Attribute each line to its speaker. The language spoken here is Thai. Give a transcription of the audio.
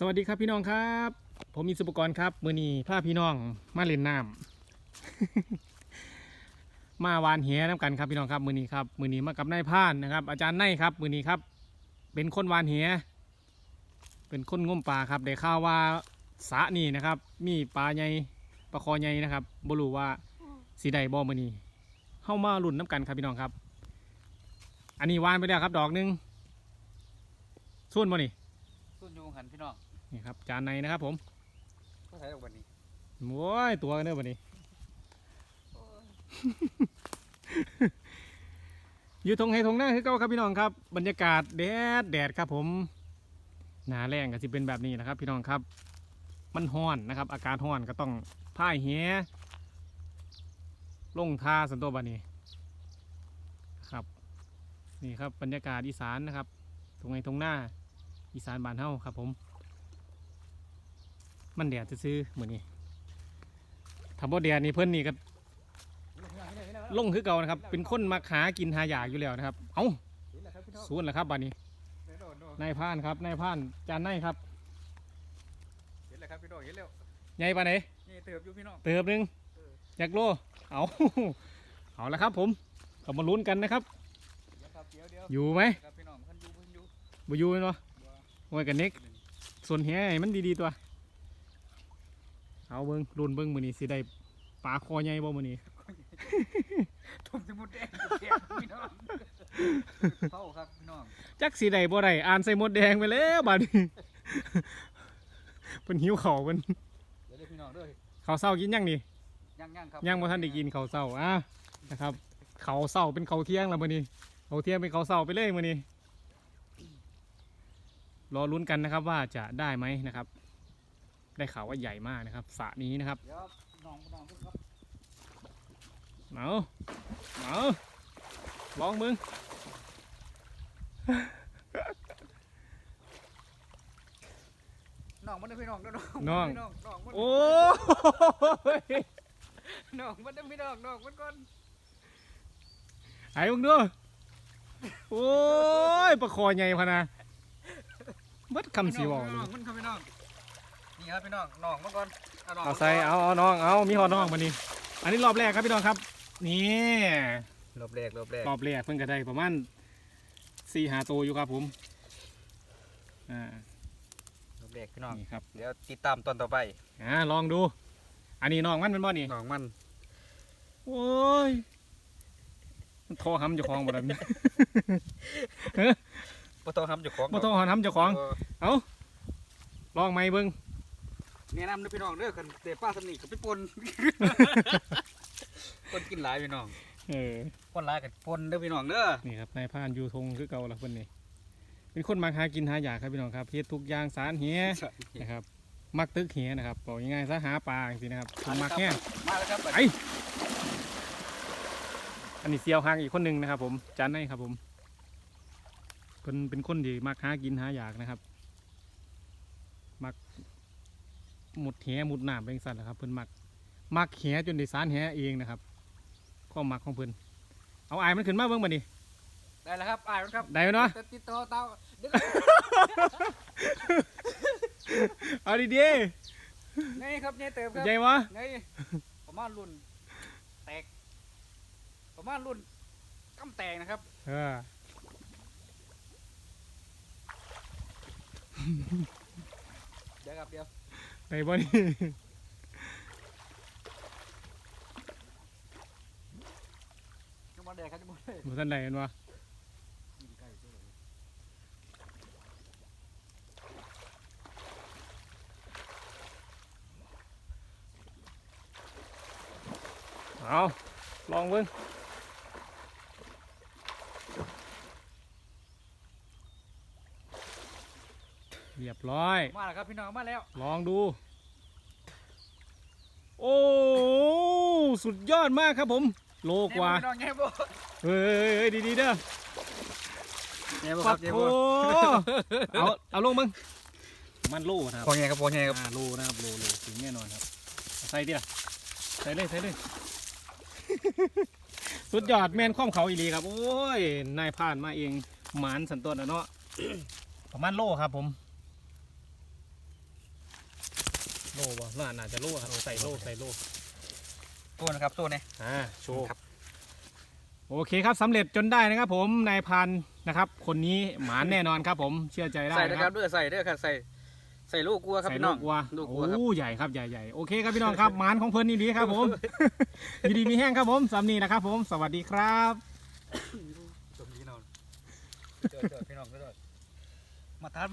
Speaker 1: สวัสดีครับพี่น้องครับ ผมมีสุปกรณ์ครับ มือนีผ้าพี่น้องมาเล่นน้ำมาวานแหน้ำกันครับพี่น้องครับ มือนีครับ มือนีมากับนายพานนะครับ อาจารย์ไนครับ มือนีครับ เป็นคนวานแหเป็นคนง้มปลาครับได้ข่าวว่าสะนี่นะครับ มีปลาใหญ่ปลาคอใหญ่นะครับบรูว่าสีใดบ่มือนีเข้ามาลุ่นน้ำกันครับพี่น้องครับ อันนี้วานไปแล้วครับ ดอกหนึงส่วนบ่นี่
Speaker 2: สุนยูหันพี่น้อง
Speaker 1: นี่ครับจานในนะครับผม
Speaker 2: ก็ใช้ดอกบันนี้
Speaker 1: โว้ยตัวกันเนอะวันนี้อยู่ทงไฮทงหน้าคือเก่าครับพี่น้องครับ บรรยากาศแดดแดดครับผมหนาแรงก็สิเป็นแบบนี้นะครับ พี่น้องครับ มันห้อนนะครับ อากาศห้อนก็ต้องพ่ายแหลงท่าสันตัวบันนี้ครับ นี่ครับบรรยากาศอีสานนะครับทงไฮทงหน้าอีสานบ้านเฮาครับผม มันแดดซื้อๆเหมือนนี้ทำบ่แดดนี่เพิ่นนี่ก็ลงคือเก่านะครับ เป็นคนมาหากินหาอยากอยู่แล้วนะครับ เอ้า
Speaker 2: เห็นแล้วครับพี่น้อง
Speaker 1: สูนแล้วครับบัดนี้
Speaker 2: เห็นแล้วโน่
Speaker 1: นายพรานครับนายพรานจานนายครับ
Speaker 2: เห็นแล้วครับพี่น้องเห็นแล้ว
Speaker 1: ใหญ่ปานไหน
Speaker 2: นี่เติบอยู่พี่น้อง
Speaker 1: เติบหนึงจักโลเอาเอาละครับ ผมก็มาลุ้นกันนะครับ
Speaker 2: เดี๋ยวครับเดี๋ยวเดี๋ยว
Speaker 1: อยู่ไหม
Speaker 2: ครับพี่น้องเพิ่นอยู่เพิ่นอยู่
Speaker 1: บ่อยู่เนาะ
Speaker 2: บัว
Speaker 1: โอ้ยกันเน็กส่วนแหให้มันดีๆตัว เอาเบิ้งลุ้นเบิ้งมือนี้สิได้ปลาคอใหญ่บ่มือนี้
Speaker 2: ทุ่มสมุดแดงแดงพี่น้องเข้าครับพี่น้อง
Speaker 1: จักสีใดบ่ได้อ่านใส่หมดแดงไปแล้วบัดนี้เพิ่นหิวข้าวเพิ่น
Speaker 2: เดี๋ยวเด้อพี่น้องเด้อ
Speaker 1: ข้าวเช้ากินยังนี่
Speaker 2: ย่างย่างครับ
Speaker 1: ยังบ่ทันได้กินข้าวเช้าอะนะครับข้าวเช้าเป็นข้าวเที่ยงแล้วมื้อนี้ข้าวเที่ยงเป็นข้าวเช้าไปเลยมื้อนี้รอลุ้นกันนะครับว่าจะได้ไหมนะครับ ได้ข่าวว่าใหญ่มากนะครับสระนี้นะครับ
Speaker 2: เดี๋ยวน้องน้องเพิ่นครับ
Speaker 1: เอาเอาลองมึง
Speaker 2: น้องมันเด้อพี่น้องเด้อ
Speaker 1: น้อง
Speaker 2: พี่น้องน้องมัน
Speaker 1: โอ้ย
Speaker 2: น้องมันเด้อพี่น้องน้องมันก่อน
Speaker 1: ไอ้มึงดูโอ้ยประคอใหญ่พะนะเบิดคำสีบอกเล
Speaker 2: น้อยงมันครับพี่น้อง นี่ครับพี่น้องน้องมันก่อนเอาน้อง
Speaker 1: เอาใส่เอาเอาน้องเอามีหอน้องมานี่อันนี้รอบแรกครับพี่น้องครับ นี่
Speaker 2: รอบแรกรอบแรก
Speaker 1: รอบแรกเพิ่งก็ได้ประมาณสี่หาตัวอยู่ครับผมอ่าร
Speaker 2: อบแรกพี่น้อง
Speaker 1: นี่ครับ
Speaker 2: เดี๋ยวติดตามตอนต่อไป
Speaker 1: อ่าลองดู อันนี้น้องมันเป็นบ่นี่
Speaker 2: น้องมัน
Speaker 1: โอ้ยมันโทรหำเจ้าของบ่ได้
Speaker 2: บ่ต้องทำเจ้าของ
Speaker 1: บ่โทรหำเจ้าของ
Speaker 2: เออ
Speaker 1: ลองไหมเบิ่ง
Speaker 2: แนะนำเด้อพี่น้องเด้อคันเตะป้าสำนีกับพี่ปน คนกินหลายพี่น้อง
Speaker 1: เออ
Speaker 2: คนหลายกับปนเด้อพี่น้องเด้อ
Speaker 1: นี่ครับนายพรานยูทงคือเก่าละเพิ่นนี่เป็นคนมักหากินหาอยากครับพี่น้องครับเฮ็ดทุกอย่างสารเหียนะครับ มักตึกเหียนะครับบอกง่ายๆซะหาปลาจังซี่นะครับผมมักแห้ง
Speaker 2: มาแล้วครับ
Speaker 1: ไออันนี้เซียวหางอีกคนหนึ่งนะครับ ผมจานในครับ ผมเพิ่นเป็นคนที่มักหากินหาอยากนะครับ มัก หมุดแหหมุดน้ำเป็นสัตว์นะครับเพิ่นมักมักแหจนได้สารแหเองนะครับความมักของเพิ่นเอาอายมันขึ้นมาเบิ่งบัดนี้
Speaker 2: ได้แล้วครับอ่านครับ
Speaker 1: ได้ไหมเนาะ
Speaker 2: ติดต่อเตาเดี๋ยว
Speaker 1: เอาดี
Speaker 2: ไงครับเนี่ยเติม
Speaker 1: ๆ
Speaker 2: ครับ
Speaker 1: ใจวะ
Speaker 2: ไงประมาณรุ่นแตกประมาณรุ่นกำแตกนะครับ
Speaker 1: เออ
Speaker 2: เดี๋ยวครับเดี๋ยว
Speaker 1: ได้บ่นี่
Speaker 2: จะมาแดกครับจะมาแดก
Speaker 1: บ่ทันได้เห็นวะ
Speaker 2: ใกล้ตัวเลย
Speaker 1: เอาลองเบิ่ง เรียบร้อย
Speaker 2: มาแล้วครับพี่น้องมาแล้ว
Speaker 1: ลองดู โอ้ สุดยอดมากครับผม โลกว่า
Speaker 2: แง่บ่พี่น้องแง่บ่
Speaker 1: เฮ้ยเฮ้ยดีๆเด้อ
Speaker 2: แง่บ่ค
Speaker 1: ปั
Speaker 2: รั
Speaker 1: ด
Speaker 2: บแง่
Speaker 1: โถ
Speaker 2: บ่
Speaker 1: เอาเอาลงมึง มันโลนะครับ
Speaker 2: พอแง่ครับพอแง่ครับ
Speaker 1: อ่าโลนะครับโลโลถึงแน่นอนครับ ใส่ดิล่ะใส่เลยใส่เลย สุดยอดแมนข้อมเขาอีหลีครับ โอ้ย นายผ่านมาเองหมานสันตัวนะเนาะ ประมาณโลครับผม โลบ่น่าน่าจะโลครับใส่โลใส่โล
Speaker 2: ตัวนะครับตัวนี้
Speaker 1: อ่าโชว์
Speaker 2: ครับ
Speaker 1: โอเคครับสำเร็จจนได้นะครับ ผมนายพันนะครับ คนนี้หมานแน่นอนครับ ผมเชื่อใจได้
Speaker 2: ใส่
Speaker 1: นะ
Speaker 2: นะ
Speaker 1: ค
Speaker 2: ค
Speaker 1: รั
Speaker 2: รั
Speaker 1: บบ
Speaker 2: ด้วยใส่ด้วยครับใส่ใส่ลูกกัวครับ
Speaker 1: ใส่
Speaker 2: พี่
Speaker 1: ลู
Speaker 2: น้อง
Speaker 1: กวัว
Speaker 2: ลูก
Speaker 1: โอ้
Speaker 2: วัวครับ
Speaker 1: ใหญ่ครับใหญ่ใหญ่โอเคครับพี่น้องครับหมานของเพิ่นนี่ดีครับผมอยู่ดีมีแห้งครับผมสำนีนะครับ ผมสวัสดีครับ
Speaker 2: จมพี่น้องเจอเจอพี่น้องเจอมาทาน